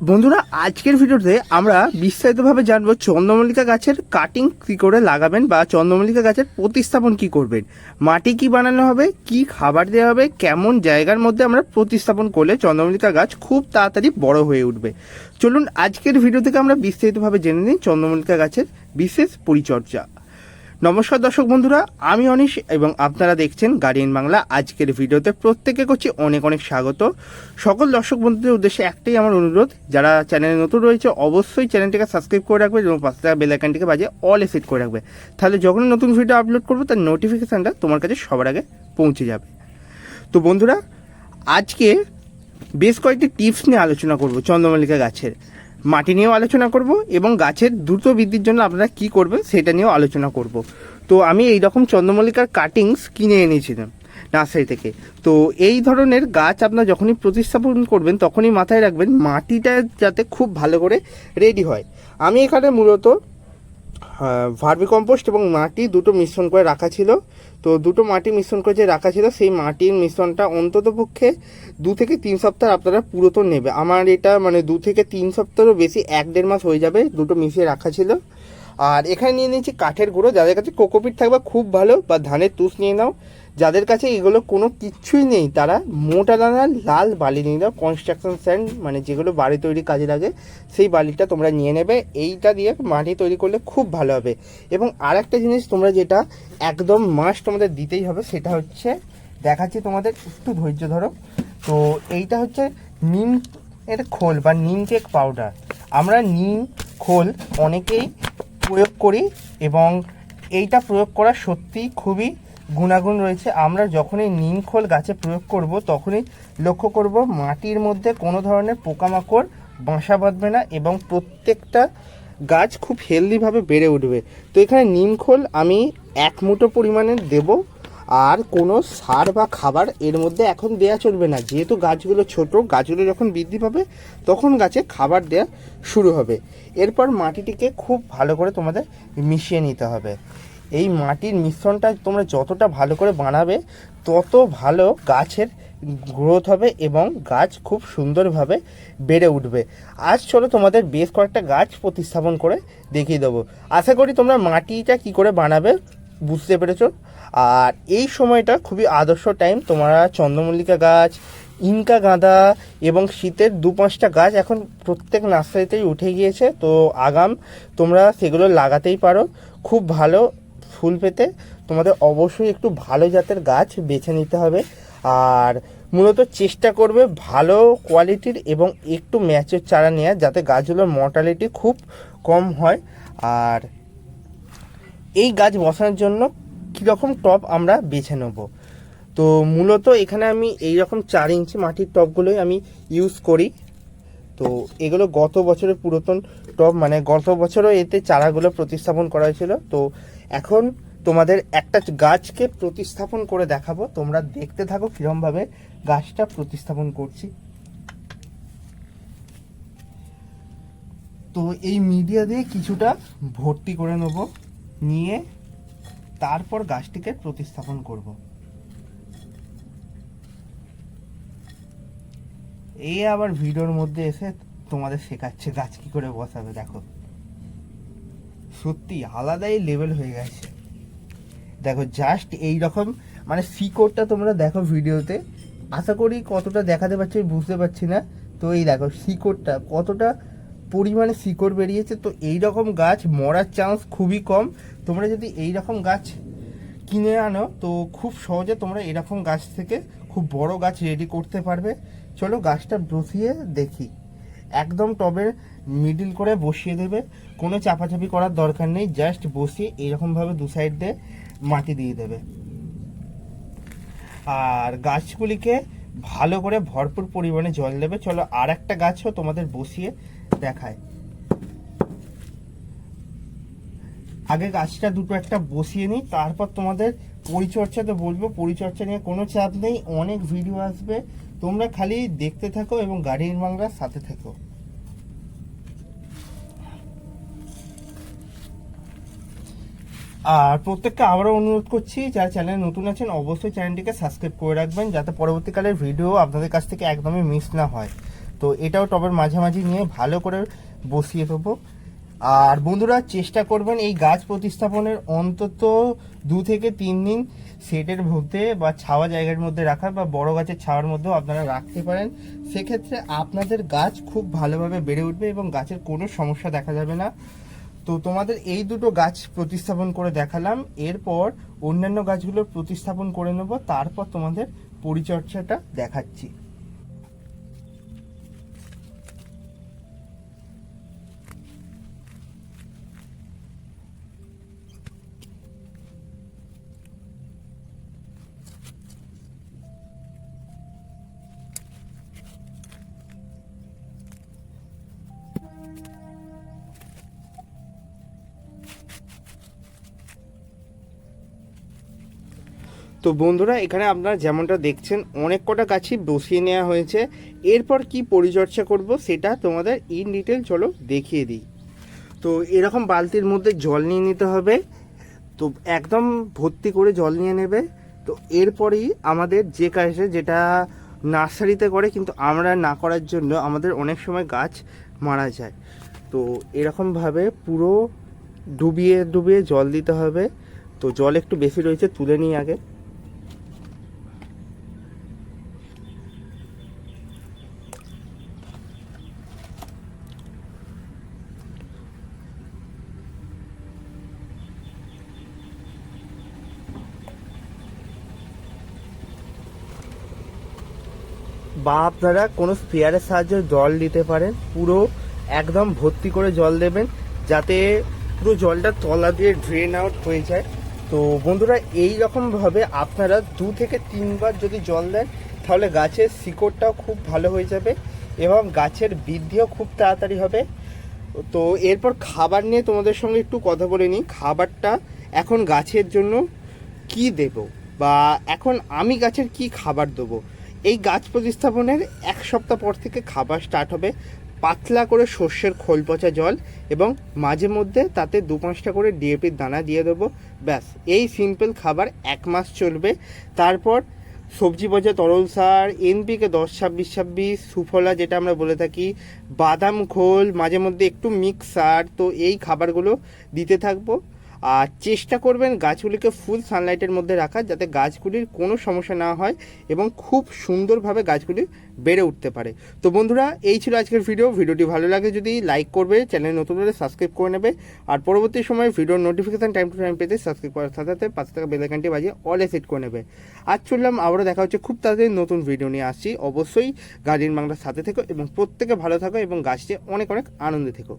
বন্ধুরা, আজকের ভিডিওতে আমরা বিস্তারিতভাবে জানব চন্দ্রমল্লিকা গাছের কাটিং কী করে লাগাবেন বা চন্দ্রমল্লিকা গাছের প্রতিস্থাপন কি করবেন। মাটি কি বানানো হবে, কি খাবার দেওয়া হবে, কেমন জায়গার মধ্যে আমরা প্রতিস্থাপন করলে চন্দ্রমল্লিকা গাছ খুব তাড়াতাড়ি বড় হয়ে উঠবে। চলুন, আজকের ভিডিও থেকে আমরা বিস্তারিতভাবে জেনে নিই চন্দ্রমল্লিকা গাছের বিশেষ পরিচর্যা। নমস্কার দর্শক বন্ধুরা, আমি অনিশ এবং আপনারা দেখছেন গার্ডিয়ান বাংলা। আজকের ভিডিওতে প্রত্যেকে করছি অনেক অনেক স্বাগত। সকল দর্শক বন্ধুদের উদ্দেশ্যে একটাই আমার অনুরোধ, যারা চ্যানেলে নতুন রয়েছে, অবশ্যই চ্যানেলটিকে সাবস্ক্রাইব করে রাখবে এবং পাশে থাকা বেল আইকনটিকে বাজে অল সেট করে রাখবে। তাহলে যখন নতুন ভিডিও আপলোড করব, তার নোটিফিকেশানটা তোমার কাছে সবার আগে পৌঁছে যাবে। তো বন্ধুরা, আজকে বেশ কয়েকটি টিপস নিয়ে আলোচনা করব চন্দ্রমল্লিকা গাছের। মাটি নিয়েও আলোচনা করব এবং গাছের দ্রুত বৃদ্ধির জন্য আপনারা কি করবেন সেটা নিয়েও আলোচনা করব। তো আমি এই রকম চন্দ্রমল্লিকার কাটিংস কিনে এনেছিলাম নার্সারি থেকে। তো এই ধরনের গাছ আপনার যখনই প্রতিস্থাপন করবেন, তখনই মাথায় রাখবেন মাটিটা যাতে খুব ভালো করে রেডি হয়। আমি এখানে মূলত ভার্মি কম্পোস্ট এবং মাটি দুটো মিশ্রণ করে রাখা ছিল। তো দুটো মাটি মিশ্রণ করে যে রাখা ছিল, সেই মাটির মিশ্রণটা অন্তত পক্ষে দু থেকে তিন সপ্তাহ আপনারা পুরোতো নেবে। আমার এটা মানে দু থেকে তিন সপ্তাহেরও বেশি, এক দেড় মাস হয়ে যাবে দুটো মিশিয়ে রাখা ছিল। আর এখানে নিয়ে নিয়েছি কাঠের গুঁড়ো, যাদের কাছে কোকোপিট থাকবে খুব ভালো, বা ধানের তুষ নিয়ে নাও। যাদের কাছে এগুলো কোনো কিচ্ছুই নেই, তারা মোটা দানার লাল বালি নিয়ে নাও কনস্ট্রাকশন স্যান্ড মানে যেগুলো বাড়ি তৈরি কাজে লাগে, সেই বালিটা তোমরা নিয়ে নেবে। এইটা দিয়ে মাটি তৈরি করলে খুব ভালো হবে। এবং আর একটা জিনিস তোমরা যেটা একদম মাস্ট তোমাদের দিতেই হবে, সেটা হচ্ছে, দেখাচ্ছি তোমাদের একটু ধৈর্য ধরো। তো এইটা হচ্ছে নিম এর খোল, বা নিম কেক পাউডার আমরা নিম, খোল অনেকেই প্রয়োগ করি এবং এইটা প্রয়োগ করা সত্যি খুবই গুণাগুণ রয়েছে। আমরা যখনই নিম খোল গাছে প্রয়োগ করব, তখনই লক্ষ্য করব মাটির মধ্যে কোনো ধরনের পোকামাকড় বাসা বাঁধবে না এবং প্রত্যেকটা গাছ খুব হেলদিভাবে বেড়ে উঠবে। তো এখানে নিম খোল আমি এক মুঠো পরিমাণে দেব। আর কোনো সার বা খাবার এর মধ্যে এখন দেয়া চলবে না। যেহেতু গাছগুলো ছোট, গাছগুলো যখন বৃদ্ধি পাবে, তখন গাছে খাবার দেয়া শুরু হবে। এরপর মাটিটিকে খুব ভালো করে তোমাদের মিশিয়ে নিতে হবে। এই মাটির মিশ্রণটা তোমরা যতটা ভালো করে বানাবে, তত ভালো গাছের গ্রোথ হবে এবং গাছ খুব সুন্দরভাবে বেড়ে উঠবে। আজ চলো তোমাদের বেশ কয়েকটা গাছ প্রতিস্থাপন করে দেখিয়ে দেবো। আশা করি তোমরা মাটিটা কি করে বানাবে বুঝতে পেরেছ। আর এই সময়টা খুবই আদর্শ টাইম তোমরা চন্দ্রমল্লিকা গাছ, ইনকা গাঁদা এবং শীতের দু পাঁচটা গাছ এখন প্রত্যেক নার্সারিতেই উঠে গিয়েছে। তো আগাম তোমরা সেগুলো লাগাতেই পারো। খুব ভালো ফুল পেতে। তোমাদের অবশ্যই একটু ভালো জাতের গাছ বেছে নিতে হবে। আর মূলত চেষ্টা করবে ভালো কোয়ালিটির এবং একটু ম্যাচের চারা নেওয়া যাতে গাছগুলোর মর্টালিটি খুব কম হয়। আর এই গাছ বসানোর জন্য কীরকম টব আমরা বেছে নেব? তো মূলত এখানে আমি এই রকম চার ইঞ্চি মাটির টবগুলোই আমি ইউজ করি। তো এগুলো গত বছরের পুরাতন টব মানে গত বছরও এতে চারাগুলো প্রতিস্থাপন করা হয়েছিল। তো এখন তোমাদের একটা গাছকে প্রতিস্থাপন করে দেখাবো। তোমরা দেখতে থাকো কিরমভাবে গাছটা প্রতিস্থাপন করছি। তো এই মিডিয়া দিয়ে কিছুটা ভর্তি করে নেব। নিয়ে তারপর গাছটিকে প্রতিস্থাপন করব। এই আবার ভিডিওর মধ্যে এসে তোমাদের শেখাচ্ছে গাছ কি করে বসাবে, দেখো। সত্যি আলাদাই লেভেল হয়ে গেছে। দেখো জাস্ট এই রকম মানে শিকড়টা তোমরা দেখো ভিডিওতে। আশা করি কতটা দেখাতে পারছি বুঝতে পারছি না। তো এই দেখো শিকড়টা কতটা পরিমাণে শিকড় বেরিয়েছে, তো এই রকম গাছ মরার চান্স খুবই কম। তোমরা যদি এই রকম গাছ কিনে আনো, তো খুব সহজে তোমরা এরকম গাছ থেকে খুব বড় গাছ রেডি করতে পারবে। চলো গাছটা বসিয়ে দেখি। একদম টবের মিডিল করে বসিয়ে দেবে। কোনো চাপাচাপি করার দরকার নেই জাস্ট বসিয়ে এরকমভাবে দু সাইড দিয়ে মাটি দিয়ে দেবে। আর গাছগুলিকে ভালো করে ভরপুর পরিমাণে জল দেবে। চলো আর একটা গাছও তোমাদের বসিয়ে দেখায়। আগে গাছটা দুটো একটা বসিয়ে নিই, তারপর তোমাদের পরিচর্যাতে বলব পরিচর্যা নিয়ে কোনো চাপ নেই, অনেক ভিডিও আসবে। তোমরা খালি দেখতে থাকো এবং গাড়ির বাংলার সাথে থাকো। আর প্রত্যেককে আবারও অনুরোধ করছি, যারা চ্যানেলে নতুন আছেন, অবশ্যই চ্যানেলটিকে সাবস্ক্রাইব করে রাখবেন, যাতে পরবর্তীকালের ভিডিও আপনাদের কাছ থেকে একদমই মিস না হয়। তো এটাও টবের মাঝামাঝি নিয়ে ভালো করে বসিয়ে দেবো। আর বন্ধুরা, চেষ্টা করবেন এই গাছ প্রতিস্থাপনের অন্তত দু থেকে তিন দিন সেটের মধ্যে বা ছাওয়া জায়গার মধ্যে রাখার বা বড় গাছের ছাওয়ার মধ্যেও আপনারা রাখতে পারেন। সেক্ষেত্রে আপনাদের গাছ খুব ভালোভাবে বেড়ে উঠবে এবং গাছের কোনো সমস্যা দেখা যাবে না। তো তোমাদের এই দুটো গাছ প্রতিস্থাপন করে দেখালাম, এরপর অন্যান্য গাছগুলো প্রতিস্থাপন করে নেব, তারপর তোমাদের পরিচর্যাটা দেখাচ্ছি। তো বন্ধুরা, এখানে আপনারা যেমনটা দেখছেন, অনেক কটা গাছই বসিয়ে নেওয়া হয়েছে। এরপর কি পরিচর্যা করব সেটা তোমাদের ইন ডিটেল চলো দেখিয়ে দিই। তো এরকম বালতির মধ্যে জল নিয়ে নিতে হবে। তো একদম ভর্তি করে জল নিয়ে নেবে। তো এরপরেই আমাদের যে কাজে যেটা নার্সারিতে করে, কিন্তু আমরা না করার জন্য আমাদের অনেক সময় গাছ মারা যায়। তো এরকমভাবে পুরো ডুবিয়ে ডুবিয়ে জল দিতে হবে। তো জল একটু বেশি রয়েছে, তুলে নিই আগে। বা আপনারা কোনো স্পেয়ারের সাহায্যে জল দিতে পারেন, পুরো একদম ভর্তি করে জল দেবেন, যাতে পুরো জলটা তলা দিয়ে ড্রেন আউট হয়ে যায়। তো বন্ধুরা এই রকমভাবে আপনারা দু থেকে তিনবার যদি জল দেন, তাহলে গাছের শিকড়টাও খুব ভালো হয়ে যাবে এবং গাছের বৃদ্ধিও খুব তাড়াতাড়ি হবে। তো এরপর খাবার নিয়ে তোমাদের সঙ্গে একটু কথা বলে নিই। খাবারটা এখন গাছের জন্য কি দেব বা এখন আমি গাছের কি খাবার দেবো? এই গাছ প্রতিস্থাপনের এক সপ্তাহ পর থেকে খাবার স্টার্ট হবে। পাতলা করে সর্ষের খোল পচা জল এবং মাঝে মধ্যে তাতে দু পাঁচটা করে ডিএপির দানা দিয়ে দেবো। ব্যাস, এই সিম্পল খাবার এক মাস চলবে। তারপর সবজি পচা তরল সার এনপিকে দশ, ছাব্বিশ ছাব্বিশ, সুফলা যেটা আমরা বলে থাকি, বাদাম খোল, মাঝে মধ্যে একটু মিক্স সার, তো এই খাবারগুলো দিতে থাকব। আর চেষ্টা করবেন গাছগুলিকে ফুল সানলাইটের মধ্যে রাখার যাতে গাছগুলির কোনো সমস্যা না হয় এবং খুব সুন্দরভাবে গাছগুলি বেড়ে উঠতে পারে। তো বন্ধুরা, এই ছিল আজকের ভিডিও ভিডিওটি ভালো লাগে যদি লাইক করবে চ্যানেল নতুন হলে সাবস্ক্রাইব করে নেবে। আর পরবর্তী সময় ভিডিওর নোটিফিকেশান টাইম টু টাইম পেতে সাবস্ক্রাইব করার সাথে সাথে পাঁচ টাকা বেলাইকানটি বাজিয়ে অলে সেট করে নেবে। আজ চললাম, আবারও দেখা হচ্ছে খুব তাড়াতাড়ি নতুন ভিডিও নিয়ে। আসছি। অবশ্যই গার্ডিয়ান বাংলার সাথে থেকো এবং প্রত্যেকে ভালো থাকো এবং গাছটি অনেক অনেক আনন্দে থেকো।